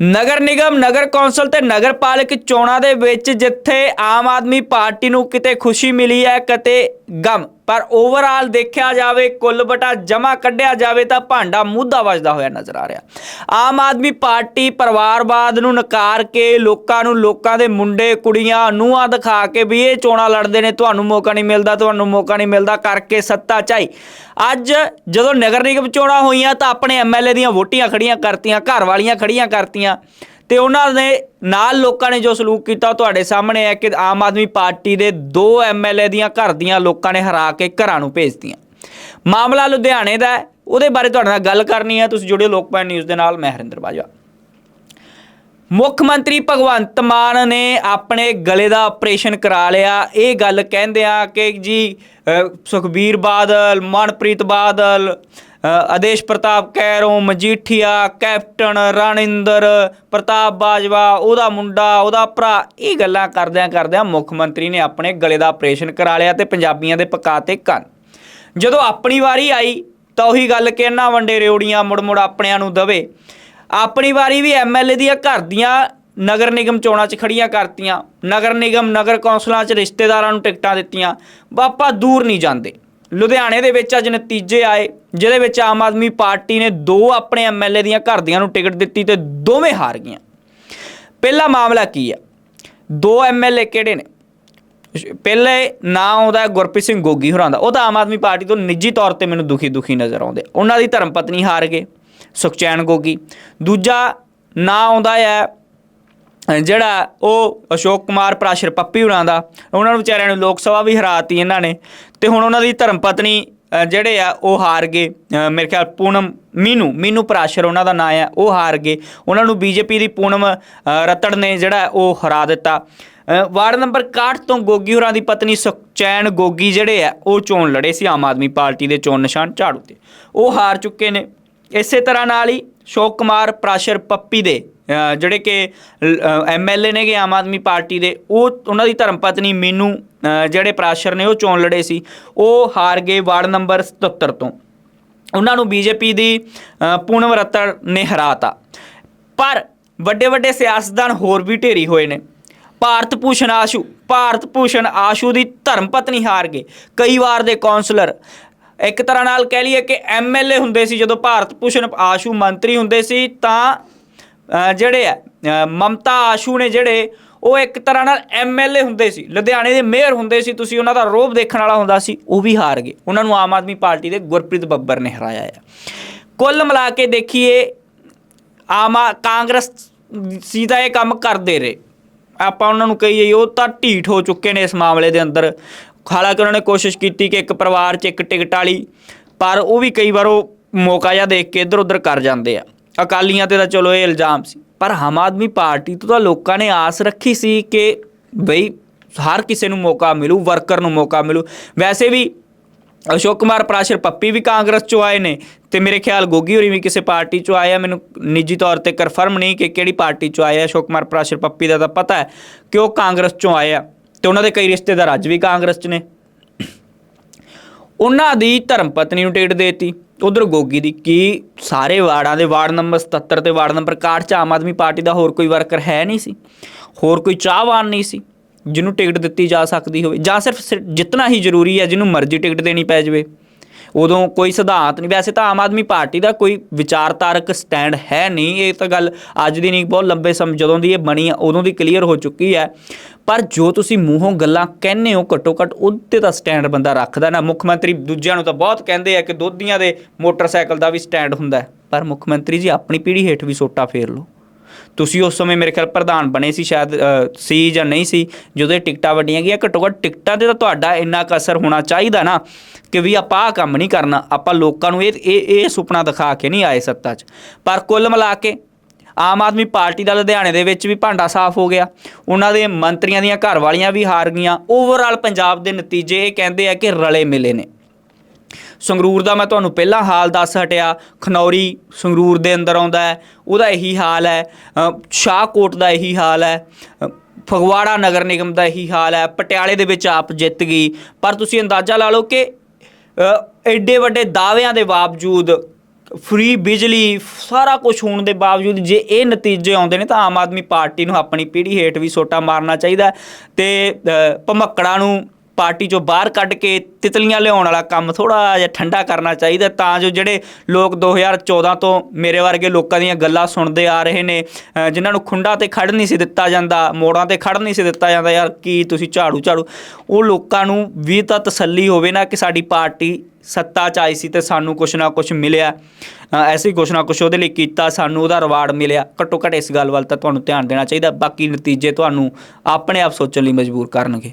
ਨਗਰ ਨਿਗਮ, ਨਗਰ council ਤੇ ਨਗਰਪਾਲਿਕ ਚੋਣਾਂ ਦੇ ਵਿੱਚ ਜਿੱਥੇ ਆਮ ਆਦਮੀ ਪਾਰਟੀ ਨੂੰ ਕਿਤੇ ਖੁਸ਼ੀ ਮਿਲੀ ਹੈ, ਕਿਤੇ ਗਮ। ਪਰ ਓਵਰਆਲ ਦੇਖਿਆ ਜਾਵੇ, ਕੁੱਲ ਬਟਾ ਜਮਾ ਕੱਢਿਆ ਜਾਵੇ ਤਾਂ ਭਾਂਡਾ ਮੁੱਦਾ ਵੱਜਦਾ ਹੋਇਆ ਨਜ਼ਰ ਆ ਰਿਹਾ। ਆਮ ਆਦਮੀ ਪਾਰਟੀ ਪਰਿਵਾਰਵਾਦ ਨੂੰ ਨਕਾਰ ਕੇ ਲੋਕਾਂ ਨੂੰ ਲੋਕਾਂ ਦੇ ਮੁੰਡੇ, ਕੁੜੀਆਂ ਨੂੰਹਾਂ ਦਿਖਾ ਕੇ ਵੀ ਇਹ ਚੋਣਾਂ ਲੜਦੇ ਨੇ, ਤੁਹਾਨੂੰ ਮੌਕਾ ਨਹੀਂ ਮਿਲਦਾ, ਤੁਹਾਨੂੰ ਮੌਕਾ ਨਹੀਂ ਮਿਲਦਾ ਕਰਕੇ ਸੱਤਾ ਚਾਈ। ਅੱਜ ਜਦੋਂ ਨਗਰ ਨਿਗਮ ਚੋਣਾਂ ਹੋਈਆਂ ਤਾਂ ਆਪਣੇ ਐਮਐਲਏ ਦੀਆਂ ਵੋਟੀਆਂ ਖੜੀਆਂ ਕਰਤੀਆਂ, ਘਰ ਵਾਲੀਆਂ ਖੜੀਆਂ ਕਰਤੀਆਂ। ਤੇ ਉਹਨਾਂ ਨੇ ਨਾਲ ਲੋਕਾਂ ਨੇ ਜੋ ਸਲੂਕ ਕੀਤਾ ਉਹ ਤੁਹਾਡੇ ਸਾਹਮਣੇ ਹੈ ਕਿ ਆਮ ਆਦਮੀ ਪਾਰਟੀ ਦੇ ਦੋ ਐਮਐਲਏ ਦੀਆਂ ਘਰ ਦੀਆਂ ਲੋਕਾਂ ਨੇ ਹਰਾ ਕੇ ਘਰਾਂ ਨੂੰ ਭੇਜਤੀਆਂ। ਮਾਮਲਾ ਲੁਧਿਆਣੇ ਦਾ ਹੈ, ਉਹਦੇ ਬਾਰੇ ਤੁਹਾਡੇ ਨਾਲ ਗੱਲ ਕਰਨੀ ਹੈ, ਤੁਸੀਂ ਜੁੜਿਓ ਲੋਕਪਾਲ ਨਿਊਜ਼ ਦੇ ਨਾਲ, ਮੈਂ ਹਰਿੰਦਰ ਬਾਜਵਾ। ਮੁੱਖ ਮੰਤਰੀ ਭਗਵੰਤ ਮਾਨ ਨੇ ਆਪਣੇ ਗਲੇ ਦਾ ਆਪਰੇਸ਼ਨ ਕਰਾ ਲਿਆ। ਇਹ ਗੱਲ ਕਹਿੰਦੇ ਆ ਕਿ ਜੀ ਸੁਖਬੀਰ ਬਾਦਲ, ਮਨਪ੍ਰੀਤ ਬਾਦਲ ਆਦੇਸ਼ ਪ੍ਰਤਾਪ ਕੈਰੋਂ, ਮਜੀਠੀਆ, ਕੈਪਟਨ ਰਣਿੰਦਰ ਪ੍ਰਤਾਪ ਬਾਜਵਾ, ਉਹਦਾ ਮੁੰਡਾ, ਉਹਦਾ ਭਰਾ, ਇਹ ਗੱਲਾਂ ਕਰਦਿਆਂ ਕਰਦਿਆਂ ਮੁੱਖ ਮੰਤਰੀ ਨੇ ਆਪਣੇ ਗਲੇ ਦਾ ਆਪਰੇਸ਼ਨ ਕਰਾ ਲਿਆ ਤੇ ਪੰਜਾਬੀਆਂ ਦੇ ਪਕਾ 'ਤੇ ਕੰਨ। ਜਦੋਂ ਆਪਣੀ ਵਾਰੀ ਆਈ, ਤਾਂ ਉਹੀ ਗੱਲ ਕਿ ਇਹਨਾਂ ਵੰਡੇ ਰਿਓੜੀਆਂ ਮੁੜ ਮੁੜ ਆਪਣਿਆਂ ਨੂੰ ਦਵੇ। ਆਪਣੀ ਵਾਰੀ ਵੀ ਐਮਐਲਏ ਦੀਆਂ ਘਰ ਦੀਆਂ ਨਗਰ ਨਿਗਮ ਚੋਣਾਂ 'ਚ ਖੜੀਆਂ ਕਰਤੀਆਂ। ਨਗਰ ਨਿਗਮ, ਨਗਰ ਕੌਂਸਲਾਂ 'ਚ ਰਿਸ਼ਤੇਦਾਰਾਂ ਨੂੰ ਟਿਕਟਾਂ ਦਿੱਤੀਆਂ। ਬਾਪਾ ਦੂਰ ਨਹੀਂ ਜਾਂਦੇ। ਲੁਧਿਆਣੇ ਦੇ ਵਿੱਚ ਅੱਜ ਨਤੀਜੇ ਆਏ, ਜਿਹਦੇ ਵਿੱਚ ਆਮ ਆਦਮੀ ਪਾਰਟੀ ਨੇ ਦੋ ਆਪਣੇ ਐਮਐਲਏ ਦੀਆਂ ਘਰ ਦੀਆਂ ਨੂੰ ਟਿਕਟ ਦਿੱਤੀ ਤੇ ਦੋਵੇਂ ਹਾਰ ਗਈਆਂ। ਪਹਿਲਾ ਮਾਮਲਾ ਕੀ ਹੈ ਦੋ ਐਮਐਲਏ ਕਿਹੜੇ ਨੇ? ਪਹਿਲੇ ਨਾਂ ਆਉਂਦਾ ਗੁਰਪ੍ਰੀਤ ਸਿੰਘ ਗੋਗੀ ਹੋਰਾਂ ਦਾ। ਉਹ ਤਾਂ ਆਮ ਆਦਮੀ ਪਾਰਟੀ ਤੋਂ ਨਿੱਜੀ ਤੌਰ ਤੇ ਮੈਨੂੰ ਦੁਖੀ ਦੁਖੀ ਨਜ਼ਰ ਆਉਂਦੇ। ਉਹਨਾਂ ਦੀ ਧਰਮ ਪਤਨੀ ਹਾਰ ਗਏ, ਸੁਖਚੈਨ ਗੋਗੀ। ਦੂਜਾ ਨਾਂ ਆਉਂਦਾ ਹੈ ਜਿਹੜਾ ਉਹ ਅਸ਼ੋਕ ਕੁਮਾਰ, ਪ੍ਰਾਸ਼ਰ ਪੱਪੀ ਹੋਰਾਂ ਦਾ, ਉਹਨਾਂ ਨੂੰ ਵਿਚਾਰਿਆਂ ਨੂੰ ਲੋਕ ਸਭਾ ਵੀ ਹਰਾਤੀ ਇਹਨਾਂ ਨੇ ਤੇ ਹੁਣ ਉਹਨਾਂ ਦੀ ਧਰਮ ਪਤਨੀ ਜਿਹੜੇ ਆ, ਉਹ ਹਾਰ ਗਏ। ਮੇਰੇ ਖਿਆਲ ਪੂਨਮ ਮੀਨੂ ਮੀਨੂ ਪ੍ਰਾਸ਼ਰ ਉਹਨਾਂ ਦਾ ਨਾਂ ਆ, ਉਹ ਹਾਰ ਗਏ। ਉਹਨਾਂ ਨੂੰ ਬੀਜੇਪੀ ਦੀ ਪੂਨਮ ਰਤੜ ਨੇ ਜਿਹੜਾ ਉਹ ਹਰਾ ਦਿੱਤਾ। ਵਾਰਡ ਨੰਬਰ 61 ਤੋਂ ਗੋਗੀ ਹੋਰਾਂ ਦੀ ਪਤਨੀ ਸੁਖਚੈਨ ਗੋਗੀ ਜਿਹੜੇ ਆ, ਉਹ ਚੋਣ ਲੜੇ ਸੀ ਆਮ ਆਦਮੀ ਪਾਰਟੀ ਦੇ ਚੋਣ ਨਿਸ਼ਾਨ ਝਾੜੂ ਤੇ। ਉਹ ਹਾਰ ਚੁੱਕੇ ਨੇ। ਇਸੇ ਤਰ੍ਹਾਂ ਨਾਲ ਹੀ ਸ਼ੋਕ ਕੁਮਾਰ, ਪ੍ਰਾਸ਼ਰ ਪੱਪੀ ਦੇ ਜਿਹੜੇ ਕਿ ਐਮਐਲਏ ਨੇਗੇ ਆਮ ਆਦਮੀ ਪਾਰਟੀ ਦੇ ਉਹ ਉਹਨਾਂ ਦੀ ਧਰਮ ਪਤਨੀ ਮੀਨੂ ਜਿਹੜੇ ਪ੍ਰਾਸ਼ਰ ਨੇ ਉਹ ਚੋਣ ਲੜੇ ਸੀ। ਉਹ ਹਾਰ ਗਏ ਵਾਰਡ ਨੰਬਰ 77 ਤੋਂ। ਉਹਨਾਂ ਨੂੰ ਬੀਜੇਪੀ ਦੀ ਅ, ਪੂਨਮ ਰਤਨ ਨੇ ਹਰਾਤਾ। ਪਰ ਵੱਡੇ ਵੱਡੇ ਸਿਆਸਤਦਾਨ ਹੋਰ ਵੀ ਢੇਰੀ ਹੋਏ ਨੇ। ਭਾਰਤ ਭੂਸ਼ਣ ਆਸ਼ੂ ਭਾਰਤ ਭੂਸ਼ਣ ਆਸ਼ੂ ਦੀ ਧਰਮ ਪਤਨੀ ਹਾਰ ਗਏ। ਕਈ ਵਾਰ ਦੇ ਕਾਉਂਸਲਰ ਇੱਕ ਤਰ੍ਹਾਂ ਨਾਲ ਕਹਿ ਲਈਏ ਕਿ ਐਮਐਲਏ ਹੁੰਦੇ ਸੀ। ਜਦੋਂ ਭਾਰਤ ਭੂਸ਼ਣ ਆਸ਼ੂ ਮੰਤਰੀ ਹੁੰਦੇ ਸੀ ਤਾਂ ਜਿਹੜੇ ਆ ਮਮਤਾ ਆਸ਼ੂ ਨੇ ਜਿਹੜੇ, ਉਹ ਇੱਕ ਤਰ੍ਹਾਂ ਨਾਲ ਐਮਐਲਏ ਹੁੰਦੇ ਸੀ। ਲੁਧਿਆਣੇ ਦੇ ਮੇਅਰ ਹੁੰਦੇ ਸੀ। ਤੁਸੀਂ ਉਹਨਾਂ ਦਾ ਰੋਬ ਦੇਖਣ ਵਾਲਾ ਹੁੰਦਾ ਸੀ, ਉਹ ਵੀ ਹਾਰ ਗਏ। ਉਹਨਾਂ ਨੂੰ ਆਮ ਆਦਮੀ ਪਾਰਟੀ ਦੇ ਗੁਰਪ੍ਰੀਤ ਬੱਬਰ ਨੇ ਹਰਾਇਆ ਹੈ ਕੁੱਲ ਮਿਲਾ ਕੇ ਦੇਖੀਏ, ਆਮ ਆ- ਕਾਂਗਰਸ ਸੀ ਤਾਂ ਇਹ ਕੰਮ ਕਰਦੇ ਰਹੇ। ਆਪਾਂ ਉਹਨਾਂ ਨੂੰ ਕਹੀਏ, ਉਹ ਤਾਂ ਢੀਠ ਹੋ ਚੁੱਕੇ ਨੇ ਇਸ ਮਾਮਲੇ ਦੇ ਅੰਦਰ। ਹਾਲਾਂਕਿ ਉਹਨਾਂ ਨੇ ਕੋਸ਼ਿਸ਼ ਕੀਤੀ ਕਿ ਇੱਕ ਪਰਿਵਾਰ 'ਚ ਇੱਕ ਟਿਕਟ ਵਾਲੀ, ਪਰ ਉਹ ਵੀ ਕਈ ਵਾਰ ਉਹ ਮੌਕਾ ਜਿਹਾ ਦੇਖ ਕੇ ਇੱਧਰ ਉੱਧਰ ਕਰ ਜਾਂਦੇ ਆ। ਅਕਾਲੀਆਂ ਤੇ ਤਾਂ ਚਲੋ ਇਹ ਇਲਜ਼ਾਮ ਸੀ। ਪਰ ਆਮ ਆਦਮੀ ਪਾਰਟੀ ਤੋਂ ਤਾਂ ਲੋਕਾਂ ਨੇ ਆਸ ਰੱਖੀ ਸੀ ਕਿ ਬਈ ਹਰ ਕਿਸੇ ਨੂੰ ਮੌਕਾ ਮਿਲੂ, ਵਰਕਰ ਨੂੰ ਮੌਕਾ ਮਿਲੂ। ਵੈਸੇ ਵੀ ਅਸ਼ੋਕ ਕੁਮਾਰ ਪ੍ਰਾਸ਼ਰ ਪੱਪੀ ਵੀ ਕਾਂਗਰਸ ਚੋਂ ਆਏ ਨੇ ਤੇ ਮੇਰੇ ਖਿਆਲ ਗੋਗੀ ਹੋਰੀ ਵੀ ਕਿਸੇ ਪਾਰਟੀ ਚੋਂ ਆਏ ਆ। ਮੈਨੂੰ ਨਿੱਜੀ ਤੌਰ ਤੇ ਕਨਫਰਮ ਨਹੀਂ ਕਿ ਕਿਹੜੀ ਪਾਰਟੀ ਚੋਂ ਆਏ ਅਸ਼ੋਕ ਕੁਮਾਰ ਪ੍ਰਾਸ਼ਰ ਪੱਪੀ ਦਾ ਤਾਂ ਪਤਾ ਹੈ ਕਿ ਉਹ ਕਾਂਗਰਸ ਚੋਂ ਆਏ ਆ ਤੇ ਉਹਨਾਂ ਦੇ ਕਈ ਰਿਸ਼ਤੇਦਾਰ ਅੱਜ ਵੀ ਕਾਂਗਰਸ 'ਚ ਨੇ। ਉਹਨਾਂ ਦੀ ਧਰਮ ਪਤਨੀ ਨੂੰ ਟਿਕਟ ਦੇਤੀ। ਉਧਰ ਗੋਗੀ ਦੀ ਕੀ ਸਾਰੇ ਵਾਰਡਾਂ ਦੇ ਵਾਰਡ ਨੰਬਰ 77 ਤੇ ਵਾਰਡ ਨੰਬਰ 61 ਚ ਆਮ ਆਦਮੀ ਪਾਰਟੀ ਦਾ ਹੋਰ ਕੋਈ ਵਰਕਰ ਹੈ ਨਹੀਂ ਸੀ। ਹੋਰ ਕੋਈ ਚਾਹਵਾਨ ਨਹੀਂ ਸੀ ਜਿਹਨੂੰ ਟਿਕਟ ਦਿੱਤੀ ਜਾ ਸਕਦੀ ਹੋਵੇ। ਜਾਂ ਸਿਰਫ ਸਿਰ- ਜਿੱਤਣਾ ਹੀ ਜ਼ਰੂਰੀ ਹੈ ਜਿਹਨੂੰ ਮਰਜ਼ੀ ਟਿਕਟ ਦੇਣੀ ਪੈ ਜਾਵੇ। ਉਦੋਂ ਕੋਈ ਸਿਧਾਂਤ ਨਹੀਂ। ਵੈਸੇ ਤਾਂ ਆਮ ਆਦਮੀ ਪਾਰਟੀ ਦਾ ਕੋਈ ਵਿਚਾਰਧਾਰਕ ਸਟੈਂਡ ਹੈ ਨਹੀਂ। ਇਹ ਤਾਂ ਗੱਲ ਅੱਜ ਦੀ ਨਹੀਂ, ਬਹੁਤ ਲੰਬੇ ਸਮ, ਜਦੋਂ ਦੀ ਇਹ ਬਣੀ ਆ, ਉਦੋਂ ਦੀ ਕਲੀਅਰ ਹੋ ਚੁੱਕੀ ਹੈ। ਪਰ ਜੋ ਤੁਸੀਂ ਮੂੰਹੋਂ ਗੱਲਾਂ ਕਹਿੰਦੇ ਹੋ ਘੱਟੋ ਘੱਟ ਉਹਤੇ ਤਾਂ ਸਟੈਂਡ ਬੰਦਾ ਰੱਖਦਾ ਨਾ। ਮੁੱਖ ਮੰਤਰੀ ਦੂਜਿਆਂ ਨੂੰ ਤਾਂ ਬਹੁਤ ਕਹਿੰਦੇ ਆ ਕਿ ਦੋਧੀਆਂ ਦੇ ਮੋਟਰਸਾਈਕਲ ਦਾ ਵੀ ਸਟੈਂਡ ਹੁੰਦਾ ਪਰ ਮੁੱਖ ਮੰਤਰੀ ਜੀ, ਆਪਣੀ ਪੀੜ੍ਹੀ ਹੇਠ ਵੀ ਸੋਟਾ ਫੇਰ ਲਓ। ਤੁਸੀਂ ਉਸ ਸਮੇਂ ਮੇਰੇ ਖਿਆਲ ਪ੍ਰਧਾਨ ਬਣੇ ਸੀ ਸ਼ਾਇਦ ਸੀ ਜਾਂ ਨਹੀਂ ਸੀ, ਜਦੋਂ ਇਹ ਟਿਕਟਾਂ ਵੱਡੀਆਂ ਗਈਆਂ, ਘੱਟੋ ਘੱਟ ਟਿਕਟਾਂ ਤੇ ਤਾਂ ਤੁਹਾਡਾ ਇੰਨਾ ਕੁ ਅਸਰ ਹੋਣਾ ਚਾਹੀਦਾ ਨਾ ਕਿ ਵੀ ਆਪਾਂ ਆਹ ਕੰਮ ਨਹੀਂ ਕਰਨਾ, ਆਪਾਂ ਲੋਕਾਂ ਨੂੰ ਇਹ ਇਹ ਇਹ ਸੁਪਨਾ ਦਿਖਾ ਕੇ ਨਹੀਂ ਆਏ ਸੱਤਾ 'ਚ। ਪਰ ਕੁੱਲ ਮਿਲਾ ਕੇ ਆਮ ਆਦਮੀ ਪਾਰਟੀ ਦਾ ਲੁਧਿਆਣੇ ਦੇ ਵਿੱਚ ਵੀ ਭਾਂਡਾ ਸਾਫ਼ ਹੋ ਗਿਆ, ਉਹਨਾਂ ਦੇ ਮੰਤਰੀਆਂ ਦੀਆਂ ਘਰ ਵਾਲੀਆਂ ਵੀ ਹਾਰ ਗਈਆਂ ਓਵਰਆਲ ਪੰਜਾਬ ਦੇ ਨਤੀਜੇ ਇਹ ਕਹਿੰਦੇ ਆ ਕਿ ਰਲੇ ਮਿਲੇ ਨੇ। ਸੰਗਰੂਰ ਦਾ ਮੈਂ ਤੁਹਾਨੂੰ ਪਹਿਲਾਂ ਹਾਲ ਦੱਸ ਹਟਿਆ। ਖਨੌਰੀ ਸੰਗਰੂਰ ਦੇ ਅੰਦਰ ਆਉਂਦਾ ਹੈ, ਉਹਦਾ ਇਹੀ ਹਾਲ ਹੈ। ਸ਼ਾਹਕੋਟ ਦਾ ਇਹੀ ਹਾਲ ਹੈ ਫਗਵਾੜਾ ਨਗਰ ਨਿਗਮ ਦਾ ਇਹੀ ਹਾਲ ਹੈ, ਪਟਿਆਲੇ ਦੇ ਵਿੱਚ ਆਪ ਜਿੱਤ ਗਈ। ਪਰ ਤੁਸੀਂ ਅੰਦਾਜ਼ਾ ਲਾ ਲਓ ਕਿ ਐਡੇ ਵੱਡੇ ਦਾਅਵਿਆਂ ਦੇ ਬਾਵਜੂਦ, ਫ੍ਰੀ ਬਿਜਲੀ, ਸਾਰਾ ਕੁਝ ਹੋਣ ਦੇ ਬਾਵਜੂਦ ਜੇ ਇਹ ਨਤੀਜੇ ਆਉਂਦੇ ਨੇ ਤਾਂ ਆਮ ਆਦਮੀ ਪਾਰਟੀ ਨੂੰ ਆਪਣੀ ਪੀੜ੍ਹੀ ਹੇਠ ਵੀ ਸੋਟਾ ਮਾਰਨਾ ਚਾਹੀਦਾ ਹੈ। ਤੇ ਭਮੱਕੜਾਂ ਨੂੰ ਪਾਰਟੀ ਚੋਂ ਬਾਹਰ ਕੱਢ ਕੇ ਤਿਤਲੀਆਂ ਲਿਆਉਣ ਵਾਲਾ ਕੰਮ ਥੋੜਾ ਜਿਹਾ ਠੰਡਾ ਕਰਨਾ ਚਾਹੀਦਾ ਤਾਂ ਜੋ ਜਿਹੜੇ ਲੋਕ 2014 ਤੋਂ ਮੇਰੇ ਵਰਗੇ ਲੋਕਾਂ ਦੀਆਂ ਗੱਲਾਂ ਸੁਣਦੇ ਆ ਰਹੇ ਨੇ ਅ, ਜਿਨ੍ਹਾਂ ਨੂੰ ਖੁੰਡਾ ਤੇ ਖੜ ਨਹੀਂ ਸੀ ਦਿੱਤਾ ਜਾਂਦਾ ਮੋੜਾਂ ਤੇ ਖੜ ਨਹੀਂ ਸੀ ਦਿੱਤਾ ਜਾਂਦਾ ਯਾਰ ਕੀ ਤੁਸੀਂ ਝਾੜੂ ਝਾੜੂ। ਉਹ ਲੋਕਾਂ ਨੂੰ ਵੀ ਤਾਂ ਤਸੱਲੀ ਹੋਵੇ ਨਾ ਕਿ ਸਾਡੀ ਪਾਰਟੀ ਸੱਤਾ 'ਚ ਆਈ ਸੀ ਤੇ ਸਾਨੂੰ ਕੁਛ ਨਾ ਕੁਛ ਮਿਲਿਆ। ਐਸੀ ਕੁਛ ਨਾ ਕੁਛ ਉਹਦੇ ਲਈ ਕੀਤਾ ਸਾਨੂੰ ਉਹਦਾ ਰਿਵਾਰਡ ਮਿਲਿਆ। ਘੱਟੋ ਘੱਟ ਇਸ ਗੱਲ ਵੱਲ ਤਾਂ ਤੁਹਾਨੂੰ ਧਿਆਨ ਦੇਣਾ ਚਾਹੀਦਾ ਬਾਕੀ ਨਤੀਜੇ ਤੁਹਾਨੂੰ ਆਪਣੇ ਆਪ ਸੋਚਣ ਲਈ ਮਜਬੂਰ ਕਰਨਗੇ।